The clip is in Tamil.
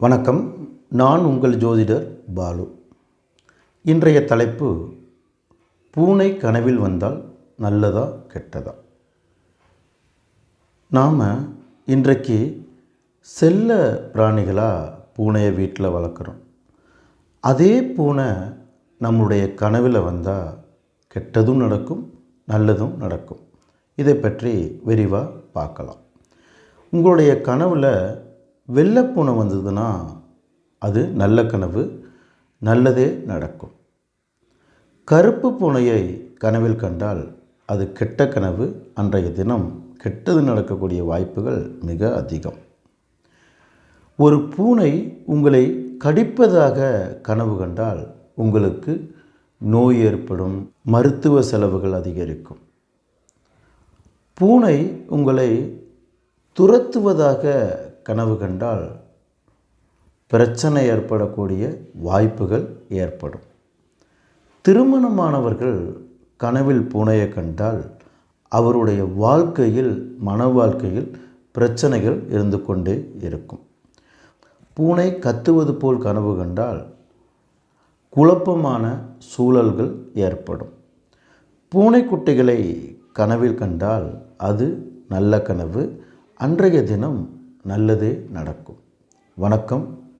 வணக்கம். நான் உங்கள் ஜோதிடர் பாலு. இன்றைய தலைப்பு பூனை கனவில் வந்தால் நல்லதா கெட்டதா? நாம் இன்றைக்கு செல்ல பிராணிகளாக பூனையை வீட்டில் வளர்க்குறோம். அதே பூனை நம்முடைய கனவில் வந்தால் கெட்டதும் நடக்கும் நல்லதும் நடக்கும். இதை பற்றி விரிவாக பார்க்கலாம். உங்களுடைய கனவில் வெள்ளைப்பூனை வந்ததுன்னா அது நல்ல கனவு நல்லதே நடக்கும். கருப்பு பூனையை கனவில் கண்டால் அது கெட்ட கனவு அன்றைய தினம் கெட்டது நடக்கக்கூடிய வாய்ப்புகள் மிக அதிகம். ஒரு பூனை உங்களை கடிப்பதாக கனவு கண்டால் உங்களுக்கு நோய் ஏற்படும் மருத்துவ செலவுகள் அதிகரிக்கும். பூனை உங்களை துரத்துவதாக கனவு கண்டால் பிரச்சனை ஏற்படக்கூடிய வாய்ப்புகள் ஏற்படும். திருமணமானவர்கள் கனவில் பூனையை கண்டால் அவருடைய வாழ்க்கையில் மன வாழ்க்கையில் பிரச்சனைகள் இருந்து கொண்டே இருக்கும். பூனை கத்துவது போல் கனவு கண்டால் குழப்பமான சூழல்கள் ஏற்படும். பூனைக்குட்டிகளை கனவில் கண்டால் அது நல்ல கனவு. அன்றைய தினம் நல்லதே நடக்கும். வணக்கம்.